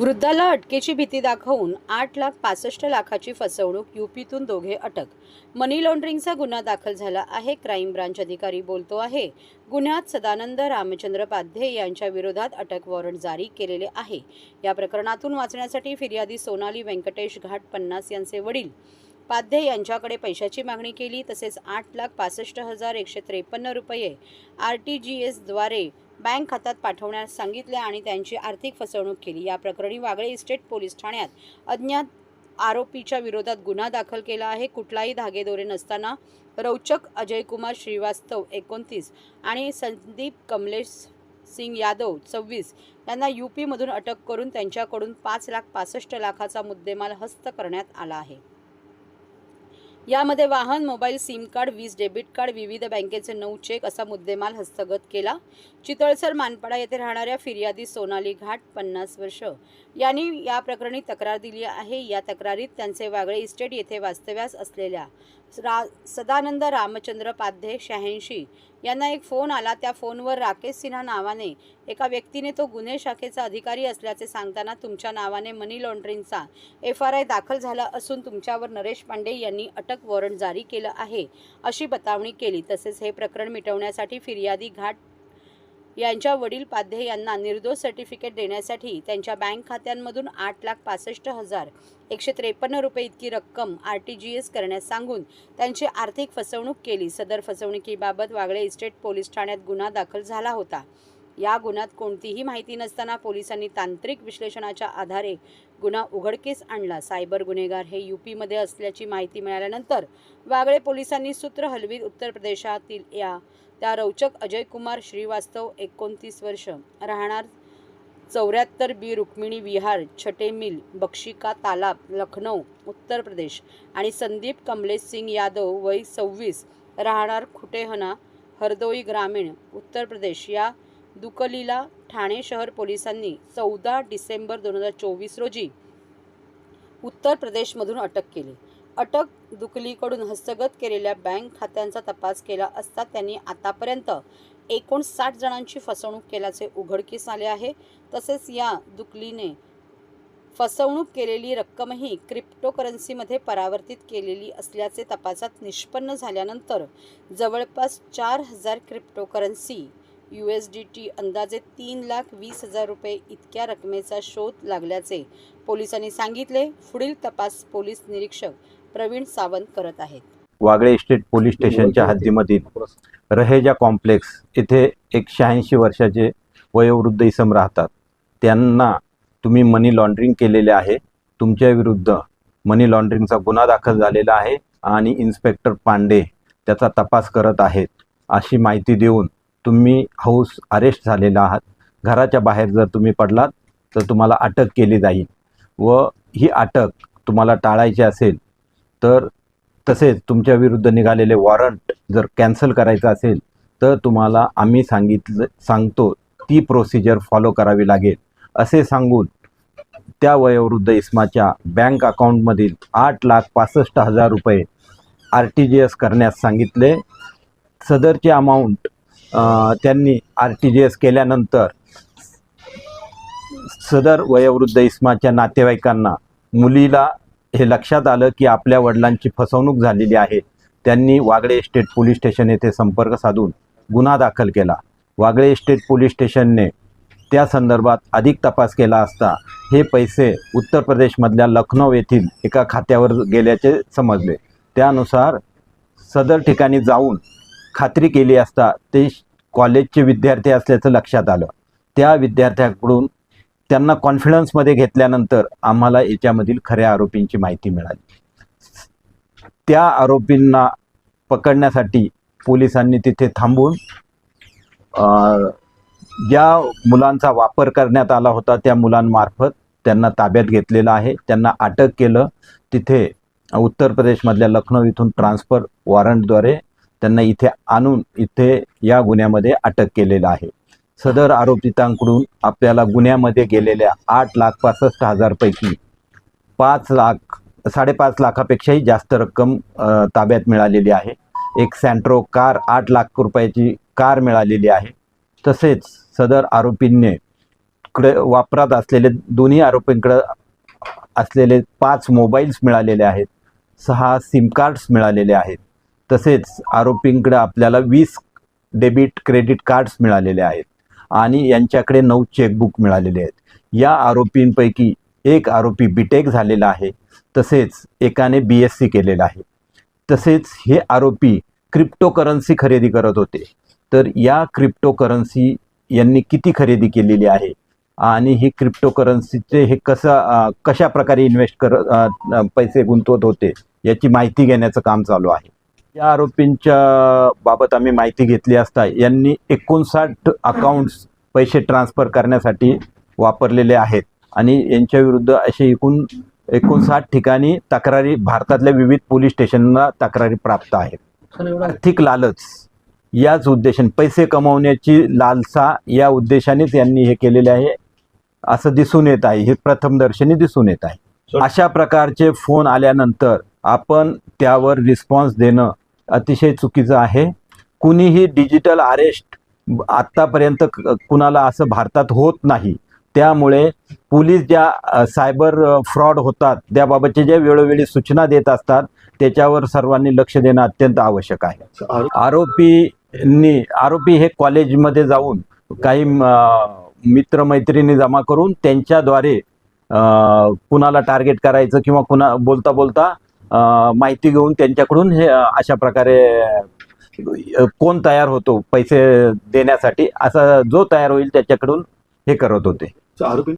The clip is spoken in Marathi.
वृद्धाला अटकेची भीती दाखवून आठ लाख पासष्ट लाखाची फसवणूक युपीतून दोघे अटक. मनी लॉन्ड्रिंगचा गुन्हा दाखल झाला आहे क्राईम ब्रांच अधिकारी बोलतो आहे. गुन्ह्यात सदानंद रामचंद्र पाध्ये यांच्या विरोधात अटक वॉरंट जारी केलेले आहे. या प्रकरणातून वाचण्यासाठी फिर्यादी सोनाली व्यंकटेश घाट पन्नास यांचे वडील. पाध्ये यांच्याकडे पैशाची मागणी केली तसेच आठ लाख पासष्ट हजार एकशे त्रेपन्न रुपये आर टी जी एसद्वारे बँक खात्यात पाठवण्यास सांगितले आणि त्यांची आर्थिक फसवणूक केली. या प्रकरणी वागळे इस्टेट पोलीस ठाण्यात अज्ञात आरोपीच्या विरोधात गुन्हा दाखल केला आहे. कुठलाही धागेदोरे नसताना रौचक अजयकुमार श्रीवास्तव एकोणतीस आणि संदीप कमलेश सिंग यादव सव्वीस यांना यूपीमधून अटक करून त्यांच्याकडून पाच लाख पासष्ट लाखाचा मुद्देमाल हस्त करण्यात आला आहे. यामध्ये वाहन मोबाईल सिम कार्ड वीज डेबिट कार्ड विविध बँकेचे नऊ चेक असा मुद्देमाल हस्तगत केला. चितळसर मानपाडा येथे राहणाऱ्या फिर्यादी सोनाली घाट पन्नास वर्ष. यांनी या प्रकरणी तक्रार दिली आहे. या तक्रारीत त्यांचे वागळे इस्टेट येथे वास्तव्यास असलेल्या रा सदानंद रामचंद्र पाध्ये शहाऐंशी यांना एक फोन आला. त्या फोनवर राकेश सिन्हा नावाने एका व्यक्तीने तो गुन्हे शाखेचा अधिकारी असल्याचे सांगताना तुमच्या नावाने मनी लॉन्ड्रिंगचा एफ आर आय दाखल झाला असून तुमच्यावर नरेश पांडे यांनी अटक वॉरंट जारी केलं आहे अशी बतावणी केली. तसेच हे प्रकरण मिटवण्यासाठी फिर्यादी घाट यांच्या वडील पाध्ये यांना निर्दोष सर्टिफिकेट देण्यासाठी त्यांच्या बँक खात्यांमधून आठ लाख पासष्ट हजार एकशे त्रेपन्न रुपये इतकी रक्कम आर टी जी एस करण्यास सांगून त्यांची आर्थिक फसवणूक केली. सदर फसवणुकीबाबत वागळे इस्टेट पोलीस ठाण्यात गुन्हा दाखल झाला होता. या गुन्ह्यात कोणतीही माहिती नसताना पोलिसांनी तांत्रिक विश्लेषणाच्या आधारे गुन्हा उघडकीस आणला. सायबर गुन्हेगार हे यूपीमध्ये असल्याची माहिती मिळाल्यानंतर वागळे पोलिसांनी सूत्र हलवीत उत्तर प्रदेशातील या त्या रौचक अजय कुमार श्रीवास्तव एकोणतीस वर्ष राहणार चौऱ्याहत्तर बी रुक्मिणी विहार छटे मिल बक्षिका तालाब लखनौ उत्तर प्रदेश आणि संदीप कमलेश सिंग यादव वय सव्वीस राहणार खुटेहना हरदोई ग्रामीण उत्तर प्रदेश या दुकलीला ठाणे शहर पोलिसांनी चौदा डिसेंबर दोन हजार चोवीस रोजी उत्तर प्रदेशमधून अटक केली. अटक दुकलीकडून हस्तगत केलेल्या बँक खात्यांचा तपास केला असता त्यांनी आतापर्यंत एकोणसाठ जणांची फसवणूक केल्याचे उघडकीस आले आहे. तसेच या दुकलीने फसवणूक केलेली रक्कमही क्रिप्टोकरन्सीमध्ये परावर्तित केलेली असल्याचे तपासात निष्पन्न झाल्यानंतर जवळपास चार हजार cryptocurrency U S D T अंदाजे तीन लाख वीस हजार रुपये इतक्या रकमेचा शोध लागल्याचे पोलिसांनी सांगितले. पुढील तपास पोलीस निरीक्षक प्रवीण सावंत करत आहेत. वागळे इस्टेट पोलीस स्टेशनच्या हद्दीमधील रहेजा कॉम्प्लेक्स येथे एक शहाऐंशी वर्षाचे वयोवृद्ध इसम राहतात. त्यांना तुम्ही मनी लॉन्ड्रिंग केलेले आहे. तुमच्या विरुद्ध मनी लॉन्ड्रिंगचा गुन्हा दाखल झालेला आहे आणि इन्स्पेक्टर पांडे त्याचा तपास करत आहेत अशी माहिती देऊन तुम्ही हाऊस अरेस्ट झालेला आहात. घराच्या बाहेर जर तुम्ही पडलात तर तुम्हाला अटक केली जाईल. व ही अटक तुम्हाला टाळायची असेल तर तसेच तुमच्या विरुद्ध निघालेले वॉरंट जर कॅन्सल करायचं असेल तर तुम्हाला आम्ही सांगितलं सांगतो ती प्रोसिजर फॉलो करावी लागेल. असे सांगून त्या वयोवृद्ध इस्माच्या बँक अकाउंटमधील आठ लाख पासष्ट हजार रुपये आर टी जी एस करण्यास सांगितले. सदरचे अमाऊंट त्यांनी आर टी जी एस केल्यानंतर सदर वयोवृद्ध इस्माच्या नातेवाईकांना मुलीला हे लक्षात आलं की आपल्या वडिलांची फसवणूक झालेली आहे. त्यांनी वागळे इस्टेट पोलीस स्टेशन येथे संपर्क साधून गुन्हा दाखल केला. वागळे इस्टेट पोलीस स्टेशनने त्या संदर्भात अधिक तपास केला असता हे पैसे उत्तर प्रदेशमधल्या लखनौ येथील एका खात्यावर गेल्याचे समजले. त्यानुसार सदर ठिकाणी जाऊन खात्री केली असता ते कॉलेजचे विद्यार्थी असल्याचं लक्षात आलं. त्या विद्यार्थ्याकडून त्यांना कॉन्फिडन्समध्ये घेतल्यानंतर आम्हाला याच्यामधील खऱ्या आरोपींची माहिती मिळाली. त्या आरोपींना पकडण्यासाठी पोलिसांनी तिथे थांबून ज्या मुलांचा वापर करण्यात आला होता त्या मुलांमार्फत त्यांना ताब्यात घेतलेलं आहे. त्यांना अटक केलं. तिथे उत्तर प्रदेशमधल्या लखनौ इथून ट्रान्सफर वॉरंटद्वारे त्यांना इथे आणून इथे या गुन्ह्यामध्ये अटक केलेलं आहे. सदर आरोपितांकडून आपल्याला गुन्ह्यामध्ये गेलेल्या आठ लाख पासष्ट हजारपैकी पाच लाख साडेपाच लाखापेक्षाही जास्त रक्कम ताब्यात मिळालेली आहे. एक सँट्रो कार आठ लाख रुपयाची कार मिळालेली आहे. तसेच सदर आरोपींनी कडे वापरात असलेले दोन्ही आरोपींकडे असलेले पाच मोबाईल्स मिळालेले आहेत. सहा सिम कार्ड्स मिळालेले आहेत. तसेच आरोपींकडे आपल्याला वीस डेबिट क्रेडिट कार्ड्स मिळालेले आहेत आणि यांच्याकडे नऊ चेकबुक मिळालेले आहेत. या आरोपींपैकी एक आरोपी बीटेक झालेला आहे तसेच एकाने बी एस सी केलेलं आहे. तसेच हे आरोपी क्रिप्टोकरन्सी खरेदी करत होते. तर या क्रिप्टोकरन्सी यांनी किती खरेदी केलेली आहे आणि ही क्रिप्टोकरन्सीचे हे कसं कशा प्रकारे इन्व्हेस्ट कर पैसे गुंतवत होते याची माहिती घेण्याचं काम चालू आहे. या आरोपींच्या बाबत आम्ही माहिती घेतली असता यांनी एकोणसाठ अकाउंट्स पैसे ट्रान्सफर करण्यासाठी वापरलेले आहेत. आणि यांच्या विरुद्ध असे एकूण एकोणसाठ ठिकाणी तक्रारी भारतातल्या विविध पोलीस स्टेशनला तक्रारी प्राप्त आहेत. आर्थिक लालच याच उद्देशाने पैसे कमवण्याची लालसा या उद्देशानेच यांनी हे केलेले आहे असं दिसून येत आहे हे प्रथमदर्शनी दिसून येत आहे. अशा प्रकारचे फोन आल्यानंतर आपण त्यावर रिस्पॉन्स देणं अतिशय चुकीचं आहे. कुणीही डिजिटल अरेस्ट आत्तापर्यंत कुणाला असं भारतात होत नाही. त्यामुळे पोलीस ज्या सायबर फ्रॉड होतात त्याबाबतचे ज्या वेळोवेळी सूचना देत असतात त्याच्यावर सर्वांनी लक्ष देणं अत्यंत आवश्यक आहे. आरोपींनी आरोपी हे कॉलेजमध्ये जाऊन काही मित्रमैत्रिणी जमा करून त्यांच्याद्वारे कुणाला टार्गेट करायचं किंवा कुणा बोलता बोलता माहिती घेऊन त्यांच्याकडून हे अशा प्रकारे कोण तयार होतो पैसे देण्यासाठी असा जो तयार होईल त्याच्याकडून हे करत होते. आरोपी